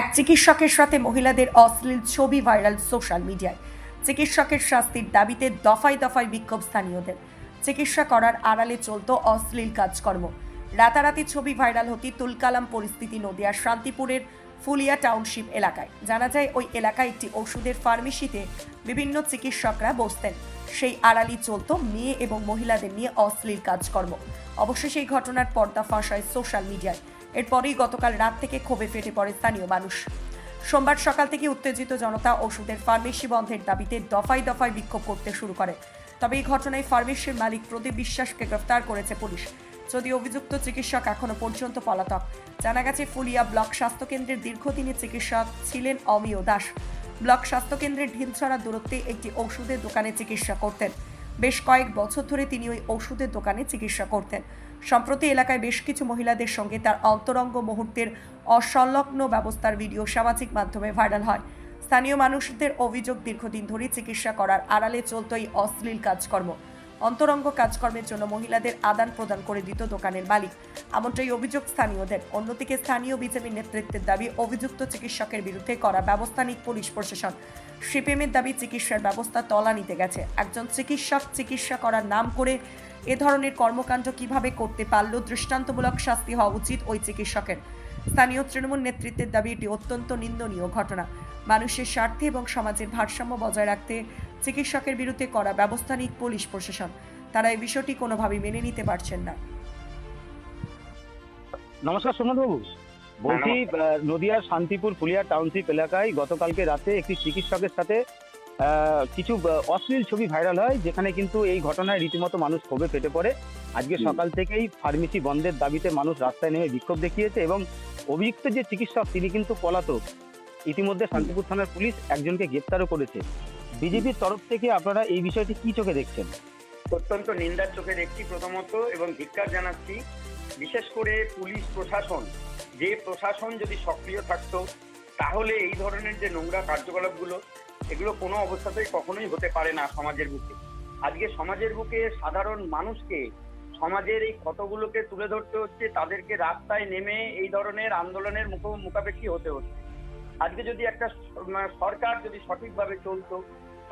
এক চিকিৎসকের সাথে মহিলাদের অশ্লীল ছবি ভাইরাল সোশ্যাল মিডিয়ায়। চিকিৎসকের শাস্তির দাবিতে দফায় দফায় বিক্ষোভ স্থানীয়দের। চিকিৎসা করার আড়ালে চলত অশ্লীল কাজকর্ম। রাতারাতি ছবি ভাইরাল হতে তুলকালাম পরিস্থিতি নদিয়ার শান্তিপুরের ফুলিয়া টাউনশিপ এলাকায়। জানা যায়, ওই এলাকায় একটি ওষুধের ফার্মেসিতে বিভিন্ন চিকিৎসকরা বসতেন। সেই আড়ালি চলত মেয়ে এবং মহিলাদের নিয়ে অশ্লীল কাজকর্ম। অবশ্য সেই ঘটনার পর্দা ফাঁস হয় সোশ্যাল মিডিয়ায়। এরপরেই গতকাল রাত থেকে ক্ষোভে ফেটে পড়ে স্থানীয় মানুষ। সোমবার সকাল থেকে উত্তেজিত জনতা ওষুধের ফার্মেসি বন্ধের দাবিতে দফায় দফায় বিক্ষোভ করতে শুরু করে। তবে এই ঘটনায় ফার্মেসির মালিক প্রদীপ বিশ্বাসকে গ্রেফতার করেছে পুলিশ। যদি অভিযুক্ত চিকিৎসক এখনও পর্যন্ত পলাতক। জানা গেছে, ফুলিয়া ব্লক স্বাস্থ্যকেন্দ্রের দীর্ঘদিনের চিকিৎসক ছিলেন অমিয় দাস। ব্লক স্বাস্থ্যকেন্দ্রের ঢিলছড়া দূরত্বে একটি ওষুধের দোকানে চিকিৎসা করতেন। বেশ কয়েক বছর ধরে তিনি ওই ওষুধের দোকানে চিকিৎসা করতেন। সম্প্রতি এলাকায় বেশ কিছু মহিলাদের সঙ্গে তার অন্তরঙ্গ মুহূর্তের অসংলগ্ন ব্যবস্থার ভিডিও সামাজিক মাধ্যমে ভাইরাল হয়। স্থানীয় মানুষদের অভিযোগ, দীর্ঘদিন ধরে চিকিৎসা করার আড়ালে চলত এই অশ্লীল কাজকর্ম। অন্তরঙ্গ কাজকর্মের জন্য মহিলাদের আদান প্রদান করে দিত দোকানের মালিক। এমনটাই অভিযোগ স্থানীয়দের। অন্যদিকে স্থানীয় বিজেপির নেতৃত্বের দাবি, অভিযুক্ত চিকিৎসকের বিরুদ্ধে করা ব্যবস্থা নিক পুলিশ প্রশাসন সিপিএমের দাবি চিকিৎসার ব্যবস্থা তলা নিতে গেছে। একজন চিকিৎসক চিকিৎসা করার নাম করে এ ধরনের কর্মকাণ্ড কীভাবে করতে পারল দৃষ্টান্তমূলক শাস্তি হওয়া উচিত ওই চিকিৎসকের। স্থানীয় তৃণমূল নেতৃত্বের দাবি এটি অত্যন্ত নিন্দনীয় ঘটনা। মানুষের স্বার্থে এবং সমাজের ভারসাম্য বজায় রাখতে চিকিৎসকের বিরুদ্ধে করা ব্যবস্থা নিক পুলিশ প্রশাসন। তারা এই বিষয়টি কোনোভাবেই মেনে নিতে পারছেন না। নমস্কার সোমনাথ বাবু বলছি নদিয়ার শান্তিপুর ফুলিয়া টাউনশিপ এলাকায় গতকালকে রাতে একটি চিকিৎসকের সাথে কিছু অশ্লীল ছবি ভাইরাল হয় যেখানে কিন্তু এই ঘটনায় রীতিমতো মানুষ ক্ষোভে ফেটে পড়ে। আজকে সকাল থেকেই ফার্মেসি বন্ধের দাবিতে মানুষ রাস্তায় নেমে বিক্ষোভ দেখিয়েছে এবং অভিযুক্ত যে চিকিৎসক তিনি কিন্তু পলাতক। ইতিমধ্যে শান্তিপুর থানার পুলিশ একজনকে গ্রেপ্তারও করেছে। বিজেপির তরফ থেকে আপনারা এই বিষয়টি কি চোখে দেখছেন? অত্যন্ত নিন্দার চোখে দেখছি প্রথমত এবং ধিক্কার জানাচ্ছি। বিশেষ করে পুলিশ প্রশাসন যে প্রশাসন যদি সক্রিয় থাকতো, তাহলে এই ধরনের যে নোংরা কার্যকলাপগুলো, এগুলো কোনো অবস্থাতেই কখনোই হতে পারে না সমাজের বুকে। আজকে সমাজের বুকে সাধারণ মানুষকে, সমাজের এই ক্ষতগুলোকে তুলে ধরতে হচ্ছে, তাদেরকে রাস্তায় নেমে এই ধরনের আন্দোলনের মুখ, মুখাপেক্ষি হতে হচ্ছে। আজকে যদি একটা সরকার যদি সঠিকভাবে চলতো,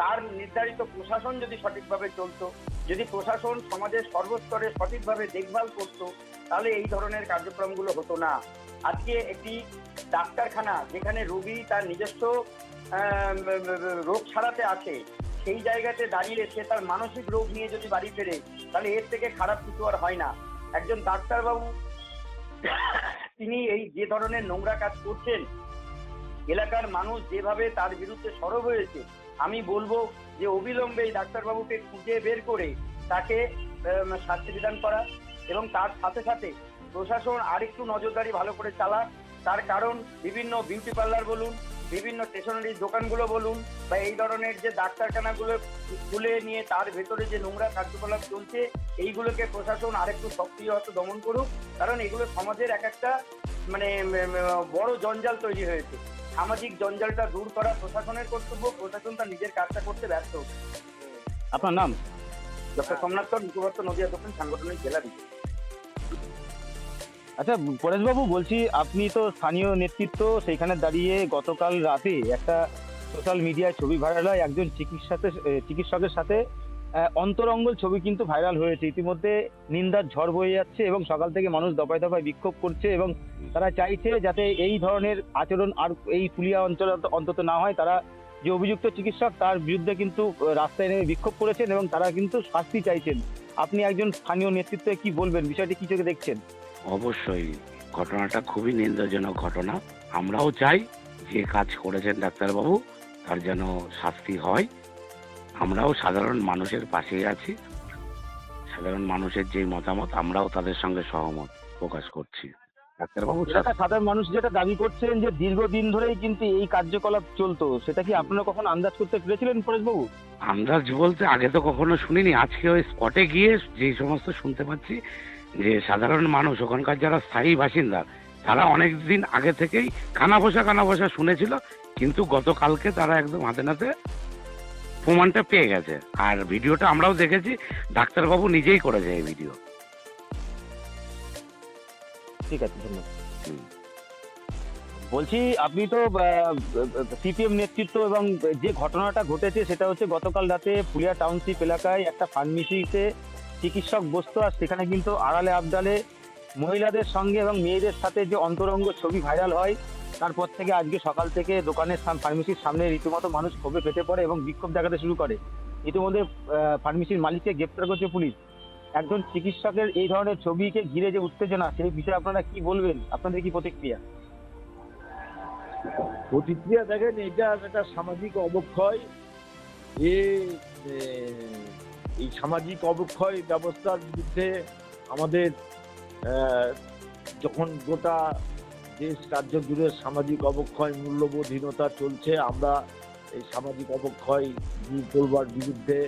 তার নির্ধারিত প্রশাসন যদি সঠিকভাবে চলতো, যদি প্রশাসন সমাজের সর্বস্তরে সঠিকভাবে দেখভাল করতো, তাহলে এই ধরনের কার্যক্রমগুলো হতো না। আজকে একটি ডাক্তারখানা যেখানে রোগী তার নিজস্ব রোগ ছাড়াতে আছে সেই জায়গাতে দাঁড়িয়ে সে তার মানসিক রোগ নিয়ে যদি বাড়ি ফেরে, তাহলে এর থেকে খারাপ কিছু আর হয় না। একজন ডাক্তারবাবু, তিনি এই যে ধরনের নোংরা কাজ করছেন, এলাকার মানুষ যেভাবে তার বিরুদ্ধে সরব হয়েছে, আমি বলব যে অবিলম্বে এই ডাক্তারবাবুকে খুঁজে বের করে তাকে শাস্তি বিধান করা এবং তার সাথে সাথে প্রশাসন আরেকটু নজরদারি ভালো করে চালাক। তার কারণ বিভিন্ন বিউটি পার্লার বলুন বিভিন্ন স্টেশনারি দোকানগুলো বলুন বা এই ধরনের যে ডাক্তারখানাগুলো খুলে নিয়ে তার ভেতরে যে নোংরা কার্যকলাপ চলছে এইগুলোকে প্রশাসন আরেকটু সক্রিয় হতে দমন করুক। কারণ এগুলো সমাজের এক একটা মানে বড় জঞ্জাল তৈরি হয়েছে। সামাজিক জঞ্জালটা দূর করা প্রশাসনের কর্তব্য প্রশাসন তার নিজের কাজটা করতে ব্যর্থ আপনার নাম? ডক্টর সোমনাথ মুখপাত্র নদিয়া দক্ষিণ সাংগঠনিক জেলা বিজেপি। আচ্ছা পরেশবাবু বলছি আপনি তো স্থানীয় নেতৃত্ব সেইখানে দাঁড়িয়ে গতকাল রাতে একটা সোশ্যাল মিডিয়ায় ছবি ভাইরাল হয় একজন চিকিৎসাতে চিকিৎসকের সাথে অন্তরঙ্গল ছবি কিন্তু ভাইরাল হয়েছে। ইতিমধ্যে নিন্দার ঝড় বয়ে যাচ্ছে এবং সকাল থেকে মানুষ দফায় দফায় বিক্ষোভ করছে এবং তারা চাইছে যাতে এই ধরনের আচরণ আর এই পুলিয়া অঞ্চলে অন্তত না হয়। তারা যে অভিযুক্ত চিকিৎসক তার বিরুদ্ধে কিন্তু রাস্তায় নেমে বিক্ষোভ করেছেন এবং তারা কিন্তু শাস্তি চাইছেন। আপনি একজন স্থানীয় নেতৃত্বে কি বলবেন? বিষয়টি কি চোখে দেখছেন? অবশ্যই ঘটনাটা খুবই নিন্দাজনক ঘটনা। আমরাও চাই যে কাজ করেছেন ডাক্তারবাবু তার যেন শাস্তি হয়। আমরাও সাধারণ মানুষের পাশেই আছি। সাধারণ মানুষের যে মতামত আমরাও তাদের সঙ্গে সহমত প্রকাশ করছি। ডাক্তারবাবু সাধারণ মানুষ যেটা দাবি করছেন যে দীর্ঘদিন ধরেই কিন্তু এই কার্যকলাপ চলতো সেটা কি আপনারা কখন আন্দাজ করতে পেরেছিলেন পরেশবাবু আন্দাজ বলতে আগে তো কখনো শুনিনি আজকে ওই স্পটে গিয়ে যে সমস্ত শুনতে পাচ্ছি যে সাধারণ মানুষ ওখানকার যারা স্থায়ী বাসিন্দা তারা অনেক দিন আগে থেকেই কানা বসা কানা বসা শুনেছিল কিন্তু গতকালকে তারা একদম হাতে নাতে প্রমাণটা পেয়ে গেছে। আর ভিডিওটা আমরাও দেখেছি ডাক্তারবাবু নিজেই করেছে এই ভিডিও। ঠিক আছে ধন্যবাদ। বলছি আপনি তো সিপিএম নেতৃত্ব এবং যে ঘটনাটা ঘটেছে সেটা হচ্ছে গতকাল রাতে ফুলিয়া টাউনশিপ এলাকায় একটা ফার্মেসিতে চিকিৎসক বসতো আর সেখানে কিন্তু আড়ালে আবদালে মহিলাদের সঙ্গে এবং মেয়েদের সাথে যে অন্তরঙ্গ ছবি ভাইরাল হয় তারপর থেকে আজকে সকাল থেকে দোকানের ফার্মেসির সামনে রীতিমতো মানুষ ক্ষোভে ফেটে পড়ে এবং বিক্ষোভ দেখাতে শুরু করে। ইতিমধ্যে ফার্মেসির মালিককে গ্রেপ্তার করছে পুলিশ। একজন চিকিৎসকের এই ধরনের ছবিকে ঘিরে যে উত্তেজনা সেই বিষয়ে আপনারা কি বলবেন? আপনাদের কি প্রতিক্রিয়া? প্রতিক্রিয়া দেখেন এটা একটা সামাজিক অবক্ষয়। এ, এই সামাজিক অবক্ষয় ব্যবস্থার বিরুদ্ধে আমাদের যখন গোটা দেশ রাজ্য জুড়ে সামাজিক অবক্ষয়, মূল্যবোধহীনতা চলছে, আমরা এই সামাজিক অবক্ষয় দূর করবার বিরুদ্ধে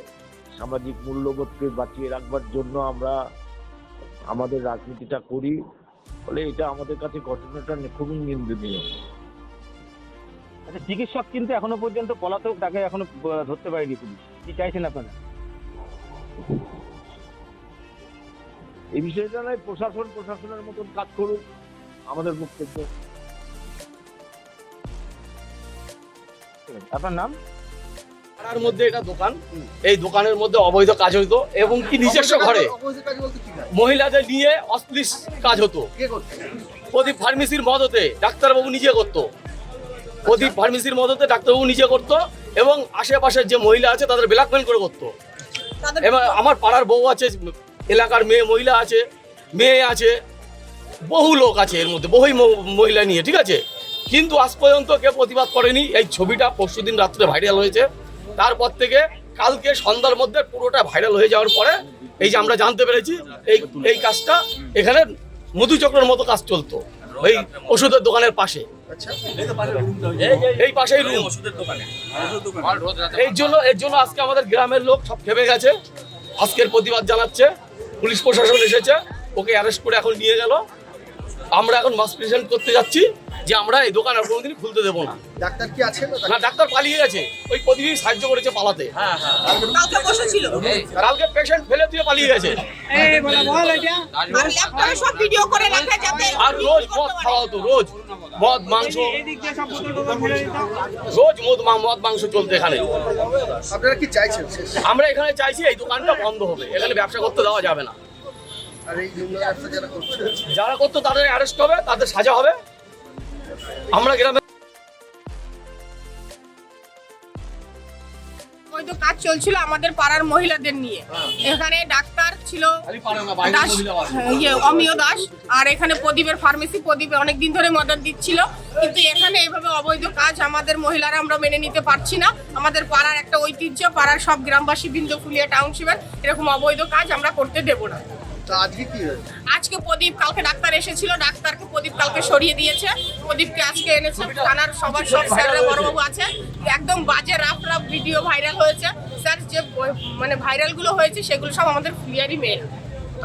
সামাজিক মূল্যবোধকে বাঁচিয়ে রাখবার জন্য আমরা আমাদের রাজনীতিটা করি। ফলে এটা আমাদের কাছে ঘটনাটা খুবই নিন্দনীয়। আচ্ছা চিকিৎসক কিন্তু এখনও পর্যন্ত পলাতক, তাকে এখনও ধরতে পারেনি পুলিশ। কি চাইছেন আপনারা? এই বিষয়টা নয় প্রশাসন প্রশাসনের মতন কাজ করুক আমাদের বক্তব্য। আপনার নাম? পাড়ার মধ্যে এটা দোকান। এই দোকানের মধ্যে অবৈধ কাজ হতো এবং কি নিজস্ব ঘরে। মহিলাদের নিয়ে অশ্লীল কাজ হতো। প্রদীপ ফার্মেসির মদতে ডাক্তারবাবু নিজে করতো। প্রদীপ ফার্মেসির মদতে ডাক্তারবাবু নিজে করতো এবং আশেপাশের যে মহিলা আছে তাদের ব্ল্যাকমেল করে করতো। এবার আমার পাড়ার বউ আছে, এলাকার মেয়ে মহিলা আছে, মেয়ে আছে, বহু লোক আছে এর মধ্যে, বহুই ম- মহিলা নিয়ে, ঠিক আছে? কিন্তু আজ পর্যন্ত কেউ প্রতিবাদ করেনি। এই ছবিটা পরশু দিন রাত্রে ভাইরাল হয়েছে। তারপর থেকে কালকে সন্ধ্যার মধ্যে পুরোটা ভাইরাল হয়ে যাওয়ার পরে, এই যে আমরা জানতে পেরেছি, এই এই কাজটা এখানে মধুচক্রের মতো কাজ চলতো ওই ওষুধের দোকানের পাশে। এই পাশেই রুম এই জন্য এর জন্য আজকে আমাদের গ্রামের লোক সব খেপে গেছে। আজকের প্রতিবাদ জানাচ্ছে। পুলিশ প্রশাসন এসেছে। ওকে অ্যারেস্ট করে এখন নিয়ে গেল। আমরা এখন মাস প্রেজেন্ট করতে যাচ্ছি যে আমরা এই দোকান আর কোনোদিন খুলতে দেবো না। ডাক্তার কি আছে না না ডাক্তার পালিয়ে গেছে। ওই প্রতিদিন সাহায্য করেছে পালাতে। কালকে বসেছিল কালকে পেশেন্ট ফেলে দিয়ে পালিয়ে গেছে। আর ল্যাপটপে সব ভিডিও করে রাখা যাতে আর রোজ মদ খাওয়া হতো রোজ। মদ মাংস। রোজ মদ মা- মদ মাংস চলতো এখানে। আপনারা কি চাইছেন আমরা এখানে চাইছি এই দোকানটা বন্ধ হবে। এখানে ব্যবসা করতে দেওয়া যাবে না আর এই নিম্ন ব্যবসা যারা করতো তাদের অ্যারেস্ট হবে তাদের সাজা হবে। আমরা গ্রামে ওই তো কাজ চলছিল আমাদের পাড়ার মহিলাদের নিয়ে। এখানে ডাক্তার ছিল দাস ইয়ে অমিয় দাস। আর এখানে প্রদীপের ফার্মেসি প্রদীপে অনেক দিন ধরে মদত দিচ্ছিল। কিন্তু এখানে এইভাবে অবৈধ কাজ আমাদের মহিলারা আমরা মেনে নিতে পারছি না। আমাদের পাড়ার একটা ঐতিহ্য পাড়ার সব গ্রামবাসী বিন্দুফুলিয়া টাউনশিপের এরকম অবৈধ কাজ আমরা করতে দেবো না। আজকে কি হয়েছে? আজকে প্রদীপ কালকে ডাক্তার এসেছিল ডাক্তারকে প্রদীপ কালকে সরিয়ে দিয়েছে। প্রদীপকে আজকে এনেছে থানার সবার সব স্যাররা বড়বাবু আছে। একদম বাজে রাফ রাফ ভিডিও ভাইরাল হয়েছে। স্যার যে মানে ভাইরালগুলো হয়েছে সেগুলো সব আমাদের ফুলিয়ারি মেয়ে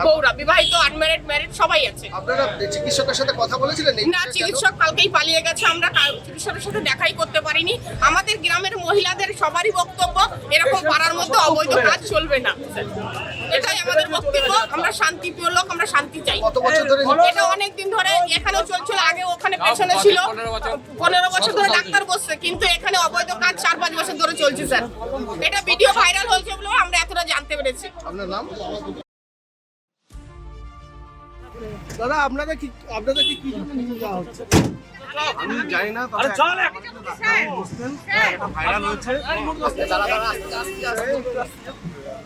বৌরা বিবাহিত আনম্যারিড ম্যারিড সবাই আছে। আপনারা চিকিৎসকের সাথে কথা বলেছিলেন না চিকিৎসক কালকেই পালিয়ে গেছে আমরা চিকিৎসকের সাথে দেখাই করতে পারিনি। আমাদের গ্রামের মহিলাদের সবারই বক্তব্য এরকম পাড়ার মধ্যে অবৈধ কাজ চলবে না। এটাই আমাদের বক্তব্য। আমরা শান্তিপ্রিয় লোক আমরা শান্তি চাই। কত বছর ধরে এটা অনেক দিন ধরে এখানেও চলছিল আগে ওখানে পেছনে ছিল। পনেরো বছর। ধরে ডাক্তার বসছে কিন্তু এখানে অবৈধ কাজ চার পাঁচ বছর ধরে চলছে স্যার। এটা ভিডিও ভাইরাল হয়েছে বলে আমরা এতটা জানতে পেরেছি। আপনার নাম? দাদা আপনাদের কি আপনাদের কি কি জন্য নিয়ে যাওয়া হচ্ছে? আমি জানি না ভাইরাল হয়েছে।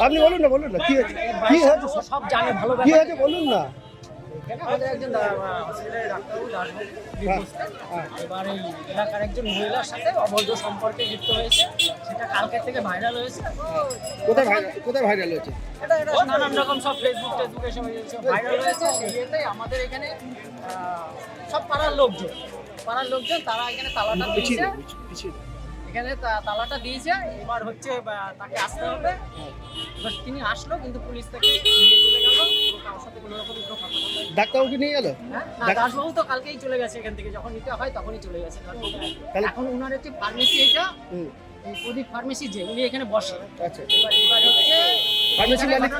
আপনি বলুন না বলুন না কি হয়েছে? সব জানে ভালো কি হয়েছে? বলুন না। আমাদের একজন হসপিটালের ডাক্তারবাবু দাসবাবু এবার এই এলাকার একজন মহিলার সাথে অবৈধ সম্পর্কে লিপ্ত হয়েছে। সেটা কালকের থেকে ভাইরাল হয়েছে। কোথায় ভাইরাল কোথায় ভাইরাল হয়েছে? এটা এটা নানান রকম সব ফেসবুক টেসবুকে সব ভাইরাল হয়েছে। সেই আমাদের এখানে সব পাড়ার লোকজন পাড়ার লোকজন তারা এখানে তালাটা দিয়েছে। এখানে তালাটা দিয়েছে। এবার হচ্ছে তাকে আসতে হবে। এবার তিনি আসলো কিন্তু পুলিশ তাকে নিয়ে চলে গেল কোনো কারোর সাথে কোনো রকম কোনো কথা বলল না। ডাক্তারবাবুকে নিয়ে গেল? হ্যাঁ? না দাসবাবু তো কালকেই চলে গেছে এখান থেকে। যখন নিতে হয় তখনই চলে গেছে। এখন ওনার হচ্ছে ফার্মেসি এটা প্রদীপ ফার্মেসি যে উনি এখানে বসে। আচ্ছা। এবার এবার হচ্ছে ফার্মেসি মালিক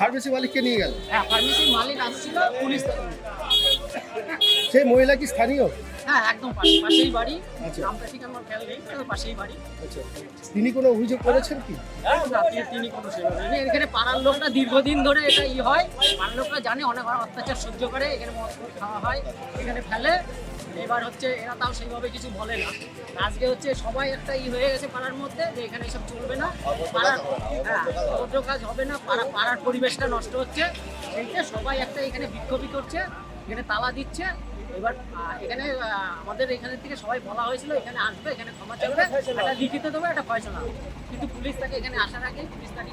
ফার্মেসি মালিককে নিয়ে গেল? হ্যাঁ ফার্মেসির মালিক আসছিল পুলিশ। সেই মহিলা কি স্থানীয়? হ্যাঁ একদম পাশে পাশেই বাড়ি। আচ্ছা। নামটা ঠিক আমার খেয়াল নেই পাশেই বাড়ি। আচ্ছা। তিনি কোনো অভিযোগ করেছেন কি? না, তিনি- কোনো সেভাবে। এখানে পাড়ার লোকরা দীর্ঘদিন ধরে এটা ই হয়। পাড়ার লোকরা জানে অনেক অত্যাচার সহ্য করে এখানে মদ খাওয়া হয় এখানে ফেলে। এবার হচ্ছে এরা তাও সেইভাবে কিছু বলে না। আজকে হচ্ছে সবাই একটা ই হয়ে গেছে পাড়ার মধ্যে যে এখানে এসব চলবে না। পাড়ার হ্যাঁ অভদ্র কাজ হবে না পাড়া পাড়ার পরিবেশটা নষ্ট হচ্ছে। সেইটা সবাই একটা এখানে বিক্ষোভী করছে এখানে তালা দিচ্ছে। এবার এখানে আমাদের এখানের থেকে সবাই বলা হয়েছিল এখানে আসবে এখানে ক্ষমা চাইবে। একটা লিখিত দেবে একটা ফয়সলা কিন্তু পুলিশ তাকে এখানে আসার আগে পুলিশ তাকে